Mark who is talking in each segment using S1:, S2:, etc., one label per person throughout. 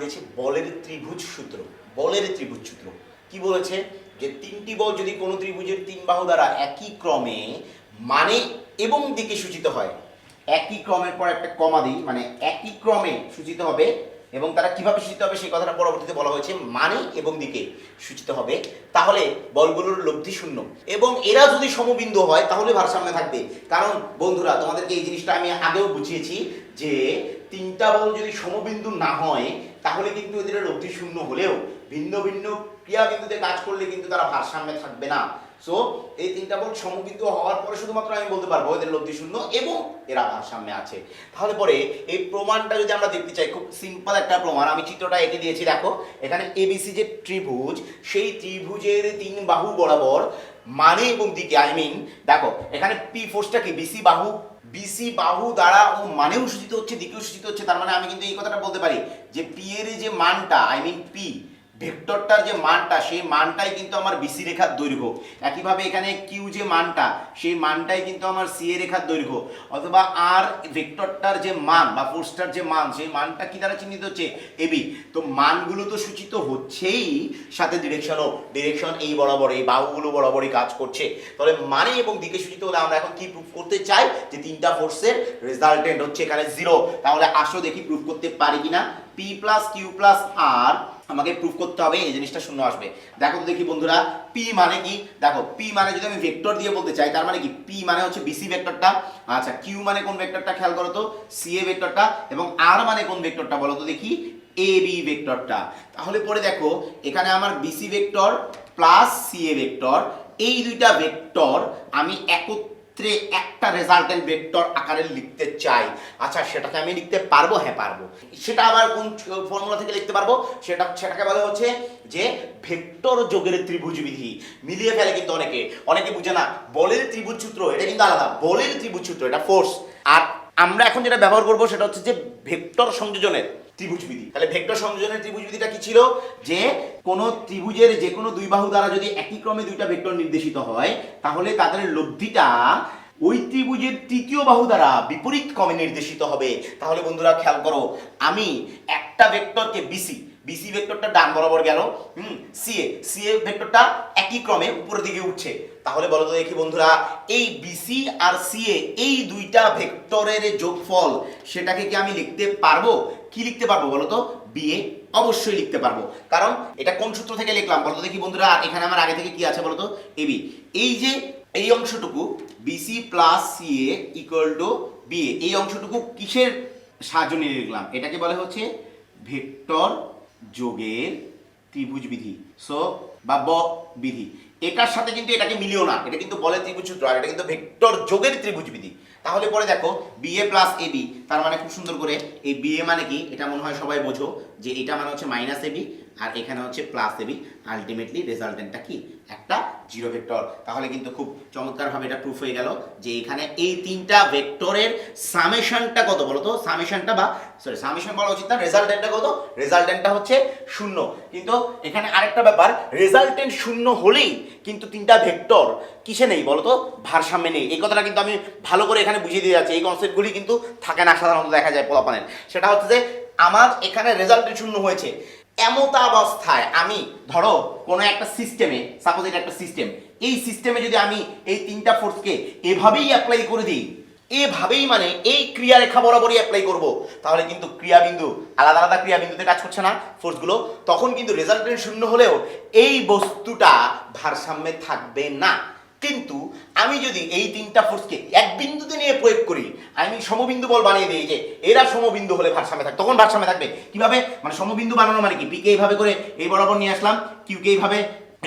S1: দিয়েছে বলের ত্রিভুজ সূত্র, বলের ত্রিভুজ সূত্র। কি বলেছে? যে তিনটি বল যদি কোনো ত্রিভুজের তিন বাহু দ্বারা একই ক্রমে মানে এবং দিকে সূচিত হয়, একই ক্রমের পর একটা কমা দিই মানে একই ক্রমে সূচিত হবে এবং তারা কীভাবে সূচিত হবে সেই কথাটা পরবর্তীতে বলা হয়েছে মানে এবং দিকে সূচিত হবে। তাহলে বলগুলোর লব্ধি শূন্য। এবং এরা যদি সমবিন্দু হয়, তাহলে ভারসাম্য থাকবে। কারণ বন্ধুরা, তোমাদেরকে এই জিনিসটা আমি আগেও বুঝিয়েছি যে তিনটা বল যদি সমবিন্দু না হয় তাহলে কিন্তু এদের লব্ধি শূন্য হলেও ভিন্ন ভিন্ন ক্রিয়াবিন্দুতে কাজ করলে কিন্তু তারা ভারসাম্যে থাকবে না। সো এই তিনটা বল সমবিন্দু হওয়ার পরে শুধুমাত্র আমি বলতে পারব এদের লব্ধি শূন্য এবং এরা ভারসাম্যে আছে। তাহলে পরে এই প্রমাণটা যদি আমরা দেখতে চাই, খুব সিম্পল একটা প্রমাণ, আমি চিত্রটা এঁকে দিয়েছি, দেখো। এখানে এবিসি যে ত্রিভুজ, সেই ত্রিভুজের তিন বাহু বরাবর মানে এবং দিকে আই মিন দেখো, এখানে পি ফোর্সটা কি? বিসি বাহু বিসি বাহু দ্বারা ও মানেও সূচিত হচ্ছে দিকেও সূচিত হচ্ছে, তার মানে আমি কিন্তু এই কথাটা বলতে পারি যে পি এর যে মানটা আই মিন পি ভেক্টরটার যে মানটা, সেই মানটাই কিন্তু আমার বিসি রেখার দৈর্ঘ্য। একইভাবে এখানে কিউ যে মানটা, সেই মানটাই কিন্তু আমার সি এ রেখার দৈর্ঘ্য। অথবা আর ভেক্টরটার যে মান বা ফোর্সটার যে মান, সেই মানটা কি দ্বারা চিহ্নিত হচ্ছে? এবি তো মানগুলো তো সূচিত হচ্ছেই সাথে ডিরেকশনও ডিরেকশন এই বরাবর, এই বাহুগুলো বরাবরই কাজ করছে। তাহলে মানে এবং দিকে সূচিত হলে আমরা এখন কি প্রুফ করতে চাই? যে তিনটা ফোর্সের রেজাল্টেন্ট হচ্ছে এখানে জিরো তাহলে আসো দেখি প্রুফ করতে পারি কিনা। P plus Q plus R আমাকে প্রুফ করতে হবে, এই জিনিসটা শূন্য আসবে। দেখো তো দেখি বন্ধুরা পি মানে কি? দেখো পি মানে যদি আমি ভেক্টর দিয়ে বলতে চাই, তার মানে কি? পি মানে হচ্ছে বিসি ভেক্টরটা আচ্ছা কিউ মানে কোন ভেক্টরটা খেয়াল করো তো? সি এ ভেক্টরটা এবং আর মানে কোন ভেক্টরটা বলো তো দেখি? এ বি ভেক্টরটা তাহলে পরে দেখো, এখানে আমার BC vector plus C A vector এই দুইটা ভেক্টর আমি একত্রে একটা রেজাল্টেন্ট ভেক্টর আকারে লিখতে চাই। আচ্ছা সেটাকে আমি লিখতে পারব? হ্যাঁ পারব। সেটা আবার কোন ফর্মুলা থেকে লিখতে পারব? সেটা, সেটাকে বলা হচ্ছে যে ভেক্টর যোগের ত্রিভুজ বিধি। মিলিয়ে ফেলে কিন্তু অনেকে। অনেকে বুঝে না, বলের ত্রিভুজ সূত্র, এটা কিন্তু আলাদা। বলের ত্রিভুজ সূত্র, এটা ফোর্স আর আমরা এখন যেটা ব্যবহার করব, সেটা হচ্ছে যে ভেক্টর সংযোজনের। ত্রিভুজ বিধি। তাহলে ভেক্টর সংযোজনের ত্রিভুজ বিধিটা কি ছিল? যে কোন ত্রিভুজের যে কোনো দুই বাহু দ্বারা যদি একই ক্রমে দুইটা ভেক্টর নির্দেশিত হয়, তাহলে তাদের লব্ধিটা ওই ত্রিভুজের তৃতীয় বাহু দ্বারা বিপরীত ক্রমে নির্দেশিত হবে। তাহলে বন্ধুরা খেয়াল করো, আমি একটা ভেক্টরকে বিসি বিসি ভেক্টরটা ডান বরাবর গেল, হুম সিএ সিএ ভেক্টরটা একই ক্রমে উপরের দিকে উঠছে। তাহলে বলো তো দেখি বন্ধুরা, এই বিসি আর সিএ এই দুইটা ভেক্টরের যোগফল, সেটাকে কি আমি লিখতে পারব? কি লিখতে পারব বলো তো? বিএ অবশ্যই লিখতে পারব। কারণ এটা কোন সূত্র থেকে লিখলাম? বলো তো দেখি বন্ধুরা, আর এখানে আমার আগে থেকে কি আছে বলো তো? এবি এই যে এই অংশটুকু BC plus CA equal to BA এই অংশটুকু কিসের সাহায্য নিয়ে লিখলাম? এটাকে বলে হচ্ছে ভেক্টর যোগের ত্রিভুজ বিধি। সো বা ব বিধি। এটার সাথে কিন্তু এটাকে মিলিও না। এটা কিন্তু বলে ত্রিভুজ সূত্র, আর এটা কিন্তু ভেক্টর যোগের ত্রিভুজ বিধি। তাহলে পরে দেখো B A plus A B তার মানে খুব সুন্দর করে, এই বি এ মানে কি? এটা মনে হয় সবাই বোঝো, যে এটা মানে হচ্ছে মাইনাস এবি আর এখানে হচ্ছে প্লাস এবি আলটিমেটলি রেজাল্টেন্টটা কি? একটা জিরো ভেক্টর তাহলে কিন্তু খুব চমৎকারভাবে এটা প্রুফ হয়ে গেল যে এখানে এই তিনটা ভেক্টরের সামেশনটা কত বলো তো সামেশনটা বা সরি সামেশন বলা উচিত না রেজাল্টেন্টটা কত? রেজাল্টেন্টটা হচ্ছে শূন্য। কিন্তু এখানে আরেকটা ব্যাপার রেজাল্টেন্ট শূন্য হলেই কিন্তু তিনটা ভেক্টর কিসে নেই বলতো? ভারসাম্যে নেই। এই কথাটা কিন্তু আমি ভালো করে এখানে বুঝিয়ে দিয়ে যাচ্ছি। এই কনসেপ্টগুলি কিন্তু থাকে না সাধারণত দেখা যায় পোলাপানের। সেটা হচ্ছে যে, আমার এখানে রেজাল্টেন্ট শূন্য হয়েছে। এমতা অবস্থায় আমি, ধরো, কোনো একটা সিস্টেমে সাপোজ এটা একটা সিস্টেম এই সিস্টেমে যদি আমি এই তিনটা ফোর্সকে এভাবেই অ্যাপ্লাই করে দিই, এভাবেই মানে এই ক্রিয়ারেখা বরাবরই অ্যাপ্লাই করব, তাহলে কিন্তু ক্রিয়াবিন্দু, আলাদা আলাদা ক্রিয়াবিন্দুতে কাজ করছে না ফোর্সগুলো তখন কিন্তু রেজাল্টেন্ট শূন্য হলেও এই বস্তুটা ভারসাম্যে থাকবে না। কিন্তু আমি যদি এই তিনটা ফোর্সকে এক বিন্দুতে নিয়ে প্রয়োগ করি, আমি সমবিন্দু বল বানিয়ে দিই যে এরা সমবিন্দু হলে ভারসাম্যে থাকবে তখন ভারসাম্যে থাকবে। কীভাবে? মানে সমবিন্দু বানানো মানে কি? পিকে এইভাবে করে এই বরাবর নিয়ে আসলাম কিউকে এইভাবে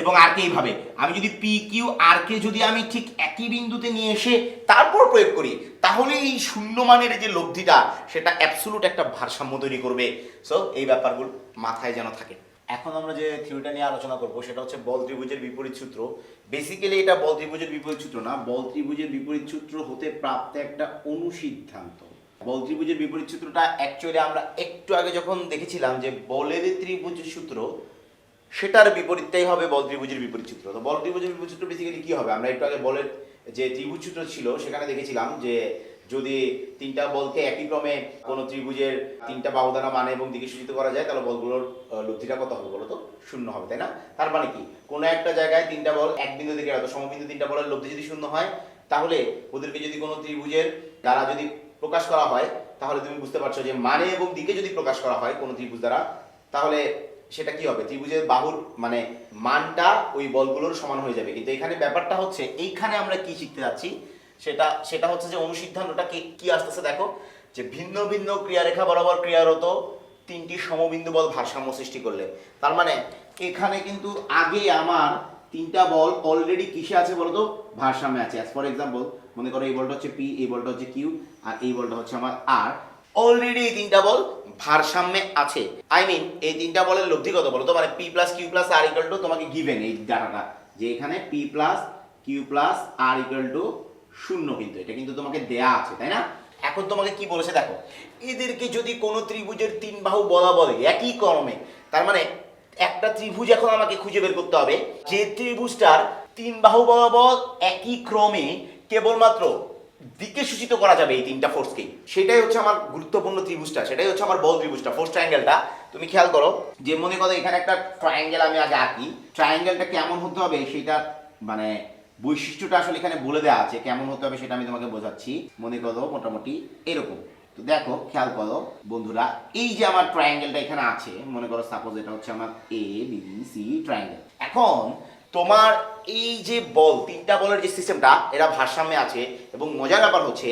S1: এবং আর কে এইভাবে। আমি যদি পি কিউ আর কে যদি আমি ঠিক একই বিন্দুতে নিয়ে এসে তারপর প্রয়োগ করি, তাহলে এই শূন্য মানের যে লব্ধিটা, সেটা অ্যাবসুলুট একটা ভারসাম্য তৈরি করবে। সো এই ব্যাপারগুলো মাথায় যেন থাকে। এখন আমরা যে থিওরিটা নিয়ে আলোচনা করব, সেটা হচ্ছে বল ত্রিভুজের বিপরীত সূত্র। বেসিক্যালি এটা বল ত্রিভুজের বিপরীত সূত্র না, বল ত্রিভুজের বিপরীত সূত্র হতে প্রাপ্ত একটা অনুসিদ্ধান্ত। বল ত্রিভুজের বিপরীত সূত্রটা অ্যাকচুয়ালি আমরা একটু আগে যখন দেখেছিলাম যে বলের ত্রিভুজের সূত্র, সেটার বিপরীতটাই হবে বল ত্রিভুজের বিপরীত সূত্র। তো বল ত্রিভুজের বিপরীত সূত্র বেসিক্যালি কি হবে? আমরা একটু আগে বলের যে ত্রিভুজ সূত্র ছিল, সেখানে দেখেছিলাম যে যদি তিনটা বলকে একই ক্রমে কোনো ত্রিভুজের তিনটা বাহু দ্বারা মানে এবং দিকে সূচিত করা যায়, তাহলে বলগুলোর লব্ধিটা কত হবে বলো তো শূন্য হবে, তাই না? তার মানে কি? কোনো একটা জায়গায় তিনটা বল এক বিন্দু থেকে হয়তো সমবিন্দু তিনটা বলের লব্ধি যদি শূন্য হয়, তাহলে ওদেরকে যদি কোনো ত্রিভুজের দ্বারা যদি প্রকাশ করা হয়, তাহলে তুমি বুঝতে পারছ যে মানে এবং দিকে যদি প্রকাশ করা হয় কোনো ত্রিভুজ দ্বারা, তাহলে সেটা কি হবে? ত্রিভুজের বাহুর মানে মানটা ওই বলগুলোর সমান হয়ে যাবে। কিন্তু এখানে ব্যাপারটা হচ্ছে, এইখানে আমরা কি শিখতে যাচ্ছি? সেটা সেটা হচ্ছে যে অনুসিদ্ধান্তটা কি কি আসতেছে দেখো, যে ভিন্ন ভিন্ন ক্রিয়ারেখা বরাবর ক্রিয়ারত তিনটি সমবিন্দু বল ভারসাম্য সৃষ্টি করলে। তার মানে এখানে কিন্তু আগে আমার তিনটা বল অলরেডি কিসে আছে বলতো? ভারসাম্যে আছে। ফর এক্সাম্পল মনে করো এই বলটা হচ্ছে পি এই বলটা হচ্ছে কিউ আর এই বলটা হচ্ছে আমার আর অলরেডি এই তিনটা বল ভারসাম্যে আছে। আই মিন এই তিনটা বলের লব্ধি কত বলতো? মানে P plus Q plus R equal to তোমাকে গিভেন এই ডাটাটা যে এখানে P plus Q plus R equal to শূন্য কিন্তু, এটা কিন্তু তোমাকে দেয়া আছে, তাই না? এখন তোমাকে কি বলেছে দেখো, এদেরকে যদি কোনো ত্রিভুজের তিন বাহু বলা বলে, একই ক্রমে, তার মানে একটা ত্রিভুজ এখন আমাকে খুঁজে বের করতে হবে, যে ত্রিভুজটার তিন বাহু বরাবর একই ক্রমে কেবলমাত্র দিকে সূচিত করা যাবে এই তিনটা ফোর্সকেই সেটাই হচ্ছে আমার গুরুত্বপূর্ণ ত্রিভুজটা, সেটাই হচ্ছে আমার বল ত্রিভুজটা ফোর্স ট্রায়াঙ্গেলটা তুমি খেয়াল করো, যে মনে করো এখানে একটা ট্রায়াঙ্গেল আমি আগে আঁকি ট্রায়াঙ্গেলটা কেমন হতে হবে সেটা মানে বৈশিষ্ট্যটা আসলে এখানে বলে দেওয়া আছে, কেমন হতে হবে সেটা আমি তোমাকে বোঝাচ্ছি। মনে করো মোটামুটি এরকম। তো দেখো, খেয়াল করো, বন্ধুরা, এই যে আমার ট্রায়াঙ্গেলটা এখানে আছে, মনে করো সাপোজ এটা হচ্ছে আমার এ বি সি ট্রায়াঙ্গেল এখন তোমার এই যে বল, তিনটা বলের যে সিস্টেমটা এরা ভারসাম্যে আছে এবং মজার ব্যাপার হচ্ছে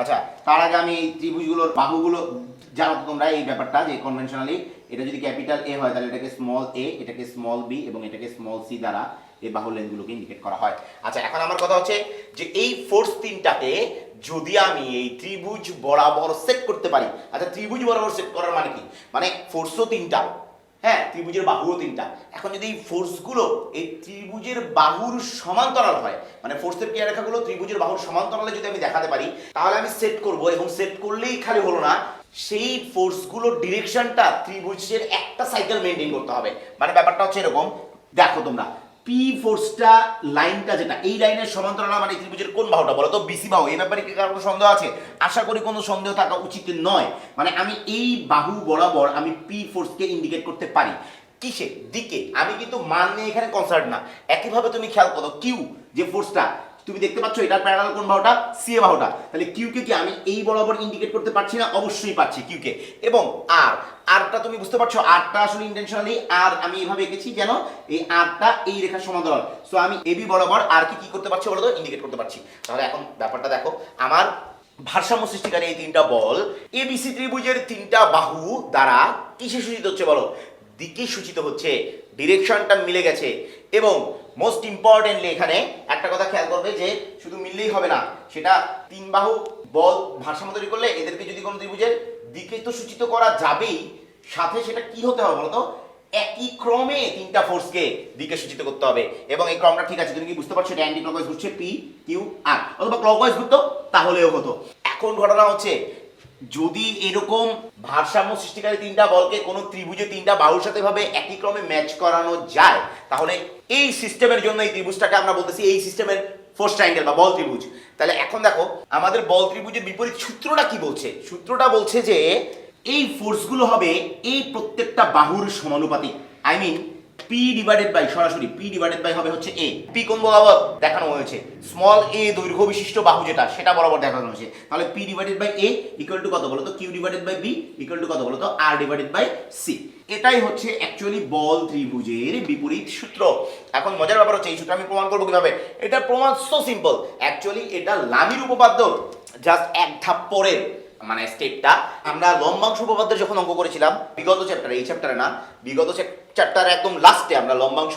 S1: আচ্ছা তার আগে আমি এই ত্রিভুজগুলোর বাহুগুলো জানো তোমরা এই ব্যাপারটা যে কনভেনশনালি এটা যদি ক্যাপিটাল এ হয়, তাহলে এটাকে স্মল এ এটাকে স্মল বি এবং এটাকে স্মল সি দ্বারা এই বাহু লেনগুলোকে ইন্ডিকেট করা হয়। আচ্ছা এখন আমার কথা হচ্ছে যে এই ফোর্স তিনটাকে যদি আমি এই ত্রিভুজ বরাবর সেট করতে পারি আচ্ছা ত্রিভুজ বরাবর সেট করার মানে কি? মানে ফোর্সও তিনটা হ্যাঁ ত্রিভুজের বাহুও তিনটা। এখন যদি এই ফোর্সগুলো এই ত্রিভুজের বাহুর সমান্তরাল হয় মানে ফোর্সের ক্রিয়া ক্রিয়ারেখাগুলো ত্রিভুজের বাহুর সমান্তরালে যদি আমি দেখাতে পারি, তাহলে আমি সেট করব এবং সেট করলেই খালি হলো না সেই ফোর্সগুলোর ডিরেকশনটা ত্রিভুজের একটা সাইকেল মেনটেন করতে হবে। মানে ব্যাপারটা হচ্ছে এরকম। দেখো তোমরা পি ফোর্সটা লাইনটা যেটা, এই লাইনের সমান্তরাল মানে ত্রিভুজের কোন বাহুটা বলো তো? বিসি বাহু। এই ব্যাপারে কি কারও সন্দেহ আছে? আশা করি কোনো সন্দেহ থাকা উচিত নয়। মানে আমি এই বাহু বরাবর আমি পি ফোর্সকে ইন্ডিকেট করতে পারি। কিসে দিকে আমি কিন্তু মান নিয়ে এখানে কনসার্ট না। একইভাবে তুমি খেয়াল করো কিউ যে ফোর্সটা তুমি দেখতে পাচ্ছ এটার প্যারালাল কোন বাহুটা? সি এ বাহুটা। তাহলে কিউ কে কি আমি এই বরাবর ইন্ডিকেট করতে পারছি না, অবশ্যই পাচ্ছি কিউ কে। এবং আর আরটা তুমি বুঝতে পারছ আরটা আসলে ইন্টেনশনালি আর আমি এভাবে এঁকেছি যেন এই আরটা এই রেখার সমান্তরাল। সো আমি এবি বরাবর আর কি কি করতে পারছি বলো তো ইন্ডিকেট করতে পারছি। তাহলে এখন ব্যাপারটা দেখো। আমার ভারসাম্য সৃষ্টিকারী এই তিনটা বল এবিসি ত্রিভুজের তিনটা বাহু দ্বারা কিসে সূচিত হচ্ছে বলো? দিকে সূচিত হচ্ছে ডিরেকশনটা মিলে গেছে। এবং মোস্ট ইম্পর্টেন্টলি এখানে একটা কথা খেয়াল করবে যে, শুধু মিললেই হবে না, সেটা তিন বাহু বল ভারসাম্য তৈরি করলে এদেরকে যদি কোনো ত্রিভুজের দিকে তো সূচিত করা যাবেই, সাথে সেটা কি হতে হবে বলতো? একই ক্রমে তিনটা ফোর্সকে দিকে সূচিত করতে হবে। এবং এই ক্রমটা ঠিক আছে, তুমি কি বুঝতে পারছ অ্যান্টি ক্লকওয়াইজ ঘুরছে? পি কিউ আর অথবা ক্লকওয়াইজ ঘুরতো, তাহলেও হতো। এখন ঘটনা হচ্ছে যদি এরকম ভারসাম্য সৃষ্টিকারী তিনটা বলকে কোনো ত্রিভুজে তিনটা বাহুর সাথে ভাবে একই ক্রমে ম্যাচ করানো যায়, তাহলে এই সিস্টেমের জন্য এই ত্রিভুজটাকে আমরা বলতেছি এই সিস্টেমের ফোর্স ট্রায়াঙ্গেল বা বল ত্রিভুজ। তাহলে এখন দেখো, আমাদের বল ত্রিভুজের বিপরীত সূত্রটা কি বলছে? সূত্রটা বলছে যে এই ফোর্সগুলো হবে এই প্রত্যেকটা বাহুর সমানুপাতিক। I mean P divided by সরাসরি পি ডিভাইডেড বাই হবে হচ্ছে এ পি কোন বরাবর? দেখানো হয়েছে। স্মল এ দৈর্ঘ্য বিশিষ্ট বাহু যেটা, সেটা বরাবর দেখানো হয়েছে। তাহলে P divided by A equal to কত বলো Q divided by B equal to কত বলো তো? আর ডিভাইডেড বাই সি এটাই হচ্ছে অ্যাকচুয়ালি বল ত্রিভুজের বিপরীত সূত্র। এখন মজার ব্যাপার হচ্ছে, এই সূত্র আমি প্রমাণ করব কীভাবে? এটা প্রমাণ সো সিম্পল অ্যাকচুয়ালি এটা লামির উপপাদ্য। জাস্ট এক ধাপ পরের। মানে স্টেপটা আমরা লম্বাংশ উপপাদ্যের যখন অঙ্ক করেছিলাম, বিগত চ্যাপ্টারে এই চ্যাপ্টারে না, বিগত চ্যাপ্টারে একদম লাস্টে আমরা লম্বাংশ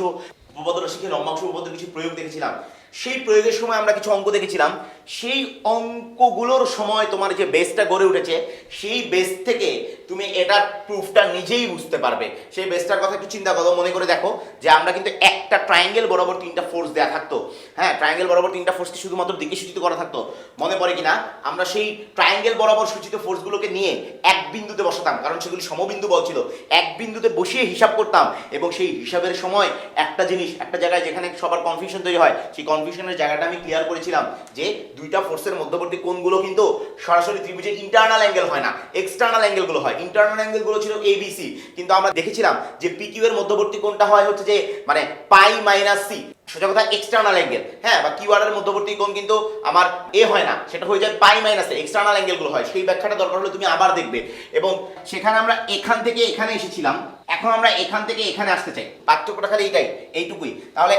S1: উপপাদ্যটা শিখে লম্বাংশ উপপাদ্যের কিছু প্রয়োগ দেখেছিলাম। সেই প্রয়োগের সময় আমরা কিছু অঙ্ক দেখেছিলাম। সেই অঙ্কগুলোর সময় তোমার যে বেসটা গড়ে উঠেছে, সেই বেস থেকে তুমি এটার প্রুফটা নিজেই বুঝতে পারবে। সেই বেসটার কথা একটু চিন্তা করো, মনে করে দেখো যে আমরা কিন্তু একটা ট্রায়াঙ্গেল বরাবর তিনটা ফোর্স দেওয়া থাকতো। হ্যাঁ ট্রায়াঙ্গেল বরাবর তিনটা ফোর্সকে শুধুমাত্র দিকে সূচিত করা থাকতো। মনে পড়ে কিনা? আমরা সেই ট্রায়াঙ্গেল বরাবর সূচিত ফোর্সগুলোকে নিয়ে এক বিন্দুতে বসাতাম, কারণ সেগুলি সমবিন্দু বল ছিল। এক বিন্দুতে বসিয়ে হিসাব করতাম এবং সেই হিসাবের সময় একটা জিনিস, একটা জায়গায় যেখানে সবার কনফিউশন তৈরি হয়, সেই কনফিউশনের জায়গাটা আমি ক্লিয়ার করেছিলাম যে দুইটা ফোর্সের মধ্যবর্তী কোণগুলো কিন্তু সরাসরি ত্রিভুজের ইন্টারনাল অ্যাঙ্গেল হয় না এক্সটার্নাল অ্যাঙ্গেলগুলো হয়। ইন্টারনাল অ্যাঙ্গেলগুলো ছিল এবিসি কিন্তু আমরা দেখেছিলাম যে পিকিউ এর মধ্যবর্তী কোণটা হয় হচ্ছে যে মানে পাই মাইনাস সি সোজা কথা এক্সটার্নাল অ্যাঙ্গেল হ্যাঁ বা কিউ আর এর মধ্যবর্তী কোণ কিন্তু আমার এ হয় না, সেটা হয়ে যায় পাই মাইনাস এক্সটার্নাল অ্যাঙ্গেলগুলো হয়। সেই ব্যাখ্যাটা দরকার হলে তুমি আবার দেখবে। এবং সেখানে আমরা এখান থেকে এখানে এসেছিলাম, এখন আমরা এখান থেকে এখানে আসতে চাই। পার্থক্যটা খালি এইটাই এইটুকুই। তাহলে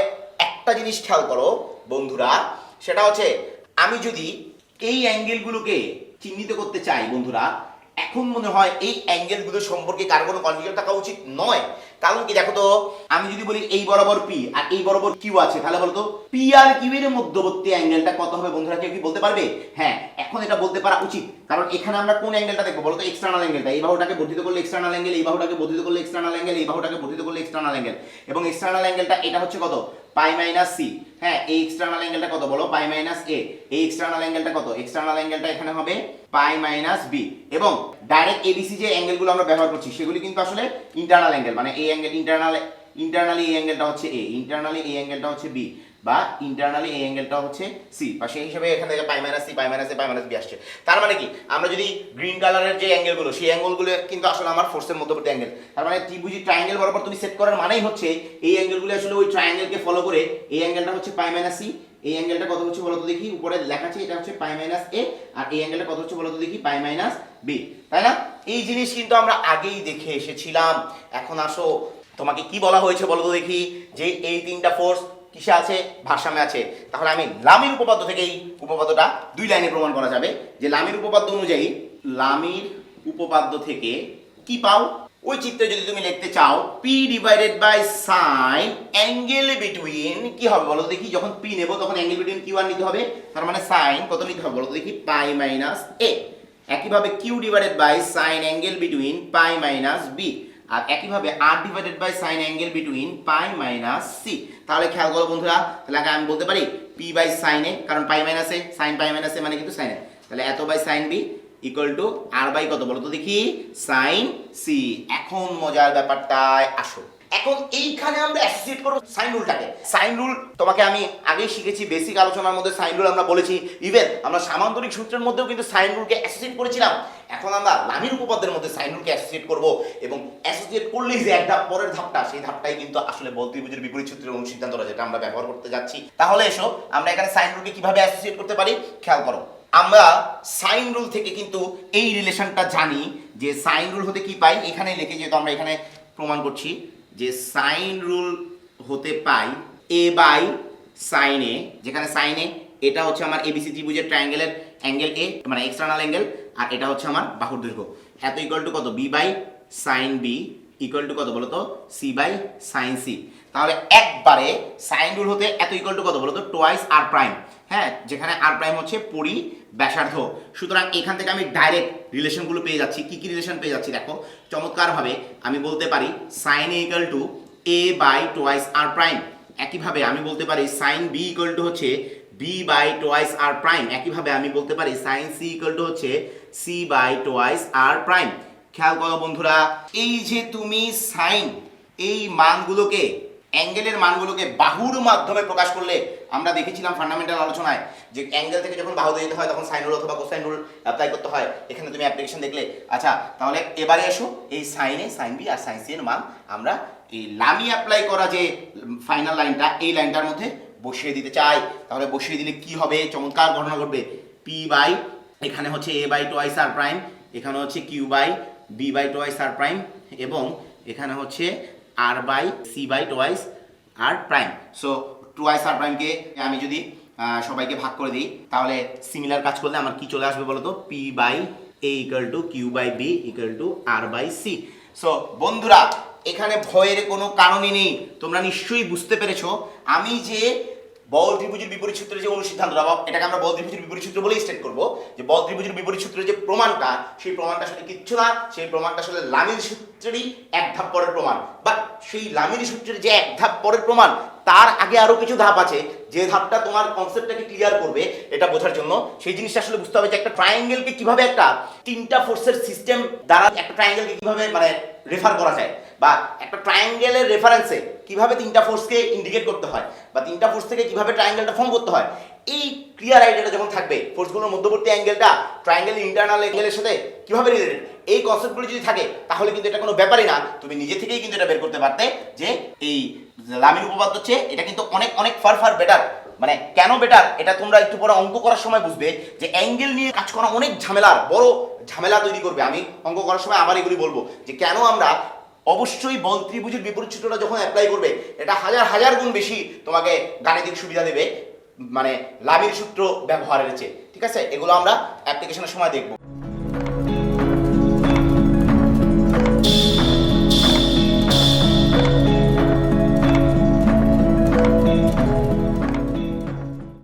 S1: একটা জিনিস খেয়াল করো বন্ধুরা, সেটা হচ্ছে আমি যদি এই অ্যাঙ্গেলগুলোকে চিহ্নিত করতে চাই বন্ধুরা, এখন মনে হয় এই অ্যাঙ্গেলগুলো সম্পর্কে কারও কোনো কনফিউশন থাকা উচিত নয়। কারণ কি দেখো তো, আমি যদি বলি এই বরাবর পি আর এই বরাবর কিউ আছে, তাহলে বলতো পি আর কিউ এর মধ্যবর্তী অ্যাঙ্গেলটা কত হবে বন্ধুরা, কেউ কি বলতে পারবে? হ্যাঁ এখন এটা বলতে পারা উচিত। কারণ এখানে আমরা কোন অ্যাঙ্গেলটা দেখব? বলতো এক্সটার্নাল অ্যাঙ্গেলটা এই বাহুটাকে বর্ধিত করলে এক্সটার্নাল অ্যাঙ্গেল এই বাহুটাকে বর্ধিত করলে এক্সটার্নাল অ্যাঙ্গেল এই বাহুটাকে বর্ধিত করলে এক্সটার্নাল অ্যাঙ্গেল এবং এক্সটার্নাল অ্যাঙ্গেলটা এটা হচ্ছে কত? Pi minus C. হ্যাঁ এই এক্সটার্নাল অ্যাঙ্গেলটা কত বলো? Pi minus A. এই এক্সটার্নাল অ্যাঙ্গেলটা কত? এক্সটার্নাল অ্যাঙ্গেলটা এখানে হবে পাই মাইনাস বি। এবং ডাইরেক্ট এবিসি যে অ্যাঙ্গেলগুলো আমরা ব্যবহার করছি, সেগুলি কিন্তু আসলে ইন্টারনাল অ্যাঙ্গেল মানে এই অ্যাঙ্গেল ইন্টারনাল ইন্টারনালি এই অ্যাঙ্গেলটা হচ্ছে এ ইন্টারনালি এই অ্যাঙ্গেলটা হচ্ছে বি বা ইন্টারনালি এই অ্যাঙ্গেলটা হচ্ছে সি বা সেই হিসাবে এখান থেকে pi minus C pi minus A pi minus B আসছে। তার মানে কি? আমরা যদি গ্রিন কালারের যে অ্যাঙ্গেলগুলো সেই অ্যাঙ্গেলগুলো কিন্তু আসলে আমার ফোর্সের মধ্যবর্তী অ্যাঙ্গেল তার মানে ত্রিভুজি ট্রায়াঙ্গেল বরাবর তুমি সেট করার মানেই হচ্ছে এই অ্যাঙ্গেলগুলো আসলে ওই ট্রায়াঙ্গেলকে ফলো করে এই অ্যাঙ্গেলটা হচ্ছে পাই মাইনাস সি এই অ্যাঙ্গেলটা কত হচ্ছে বলতো দেখি? উপরে লেখা আছে এটা হচ্ছে পাই মাইনাস এ আর এই অ্যাঙ্গেলটা কত হচ্ছে বলতো দেখি? পাই মাইনাস বি তাই না? এই জিনিস কিন্তু আমরা আগেই দেখে এসেছিলাম। এখন আসো, তোমাকে কি বলা হয়েছে বলো তো দেখি? যে এই তিনটা ফোর্স কিসে আছে? ভারসাম্যে আছে। তাহলে আমি লামির উপপাদ্য থেকে এই উপপাদ্যটা দুই লাইনে প্রমাণ করা যাবে যে লামির উপপাদ্য অনুযায়ী লামির উপপাদ্য থেকে কি পাও? ওই চিত্রে যদি তুমি লিখতে চাও P divided by sine angle between কি হবে বলো দেখি? যখন পি নেব তখন অ্যাঙ্গেল বিটুইন কিউ আর নিতে হবে। তার মানে সাইন কত নিতে হবে বলো দেখি? পাই মাইনাস এ একইভাবে Q divided by sine angle between pi minus B আর একইভাবে R divided by sine angle between pi minus C তাহলে খেয়াল করো বন্ধুরা, তাহলে আমি বলতে পারি পি বাই সাইন এ কারণ pi minus A sine pi minus A মানে কিন্তু সাইন এ তাহলে এত by sine B equal to R by কত? বলো তো দেখি সাইন সি এখন মজার ব্যাপারটায় আসো। এখন এইখানে আমরা অ্যাসোসিয়েট করব সাইন রুলটাকে সাইন রুল তোমাকে আমি আগেই শিখেছি বেসিক আলোচনার মধ্যে সাইন রুল আমরা বলেছি। ইভেন আমরা সামান্তরিক সূত্রের মধ্যেও কিন্তু সাইন রুলকে অ্যাসোসিয়েট করেছিলাম। এখন আমরা লামির উপপাদ্যের মধ্যে সাইন রুলকে অ্যাসোসিয়েট করব এবং অ্যাসোসিয়েট করলেই যে এক ধাপ পরের ধাপটা, সেই ধাপটাই কিন্তু আসলে বল ত্রিভুজের বিপরীত সূত্রের অনুসিদ্ধান্তরা যেটা আমরা ব্যবহার করতে যাচ্ছি। তাহলে এসো, আমরা এখানে সাইন রুলকে কীভাবে অ্যাসোসিয়েট করতে পারি? খেয়াল করো। আমরা সাইন রুল থেকে কিন্তু এই রিলেশনটা জানি যে সাইন রুল হতে কি পাই? এখানে লিখে যেহেতু আমরা এখানে প্রমাণ করছি। যে সাইন রুল হতে পাই এ বাই সাইন এ যেখানে সাইন এ এটা হচ্ছে আমার এবিসি ত্রিভুজের ট্রায়াঙ্গেলের অ্যাঙ্গেল এ মানে এক্সটার্নাল অ্যাঙ্গেল আর এটা হচ্ছে আমার বাহুর দৈর্ঘ্য। এত ইকুয়াল টু কত? B by sine B equal to কত বলো তো সি বাই সাইন সি তাহলে একবারে সাইন রুল হতে এত ইকুয়াল টু কত বলো তো টোয়াইস আর প্রাইম হ্যাঁ যেখানে আর প্রাইম হচ্ছে পরি ব্যাসার্ধ সুতরাং এখান থেকে আমি ডাইরেক্ট রিলেশনগুলো পেয়ে যাচ্ছি। কি কি রিলেশন পেয়ে যাচ্ছি দেখো? চমৎকারভাবে আমি বলতে পারি sine A equal to A by twice R prime একইভাবে আমি বলতে পারি সাইন বি ইকুয়াল টু হচ্ছে B by twice R prime একইভাবে আমি বলতে পারি সাইন সি ইকুয়াল টু হচ্ছে C by twice R prime খেয়াল করো বন্ধুরা, এই যে তুমি সাইন, এই মানগুলোকে, অ্যাঙ্গেলের মানগুলোকে বাহুর মাধ্যমে প্রকাশ করলে, আমরা দেখেছিলাম ফান্ডামেন্টাল আলোচনায় যে অ্যাঙ্গেল থেকে যখন বাহু দিতে হয়, তখন সাইন রুল অথবা কোসাইন রুল অ্যাপ্লাই করতে হয়। এখানে তুমি অ্যাপ্লিকেশন দেখলে আচ্ছা তাহলে এবারে এসো, এই সাইনে সাইন বি আর সাইন সি এর মান আমরা এই লামি অ্যাপ্লাই করা যে ফাইনাল লাইনটা এই লাইনটার মধ্যে বসিয়ে দিতে চাই। তাহলে বসিয়ে দিলে কি হবে? চমৎকার ঘটনা ঘটবে। পি বাই এখানে হচ্ছে A by twice R prime এখানে হচ্ছে Q by B by twice R prime এবং এখানে হচ্ছে R by C by twice R prime so twice R প্রাইমকে আমি যদি সবাইকে ভাগ করে দিই, তাহলে সিমিলার কাজ করলে আমার কি চলে আসবে বলো তো P by A equal to Q by B equal to R by C so বন্ধুরা, এখানে ভয়ের কোনো কারণই নেই। তোমরা নিশ্চয়ই বুঝতে পেরেছ। আমি যে বল ত্রিভুজের বিপরীত সূত্রের যে অনুসিদ্ধান্তটা বা এটাকে আমরা বল ত্রিভুজের বিপরীত সূত্র বলেই স্টেট করব, যে বল ত্রিভুজের বিপরীত সূত্রের যে প্রমাণটা, সেই প্রমাণটা আসলে কিচ্ছু না, সেই প্রমাণটা আসলে লামির সূত্রেরই এক ধাপ পরের প্রমাণ। বাট সেই লামির সূত্রের যে এক ধাপ পরের প্রমাণ, তার আগে আরও কিছু ধাপ আছে, যে ধাপটা তোমার কনসেপ্টটাকে ক্লিয়ার করবে, এটা বোঝার জন্য। সেই জিনিসটা আসলে বুঝতে হবে যে একটা ট্রায়াঙ্গেলকে কীভাবে একটা তিনটা ফোর্সের সিস্টেম দ্বারা একটা ট্রায়াঙ্গেলকে কীভাবে মানে রেফার করা যায়। বা একটা ট্রায়াঙ্গেলের রেফারেন্সে কীভাবে তিনটা ফোর্সকে ইন্ডিকেট করতে হয় বা তিনটা ফোর্স থেকে কীভাবে ট্রায়াঙ্গেলটা ফর্ম করতে হয়, এই ক্লিয়ার আইডিয়াটা যখন থাকবে ফোর্সগুলোর মধ্যবর্তী অ্যাঙ্গেলটা ট্রায়াঙ্গেল ইন্টারনাল অ্যাঙ্গেলের সাথে কীভাবে রিলেটেড এই কনসেপ্টগুলো যদি থাকে, তাহলে কিন্তু এটা কোনো ব্যাপারই না। তুমি নিজে থেকেই কিন্তু এটা বের করতে পারতে যে এই লামিন উপপাদ্য হচ্ছে, এটা কিন্তু অনেক অনেক ফার ফার বেটার মানে কেন বেটার এটা তোমরা একটু পরে অঙ্ক করার সময় বুঝবে যে অ্যাঙ্গেল নিয়ে কাজ করা অনেক ঝামেলার, বড় ঝামেলা তৈরি করবে। আমি অঙ্ক করার সময় আবার এগুলি বলব যে কেন আমরা অবশ্যই বল ত্রিভুজের বিপরীত চিত্রটা যখন অ্যাপ্লাই করবে, এটা হাজার হাজার গুণ বেশি তোমাকে গাণিতিক সুবিধা দেবে মানে লাভের সূত্র ব্যবহারের চেয়ে। ঠিক আছে? এগুলো আমরা অ্যাপ্লিকেশনের সময় দেখব।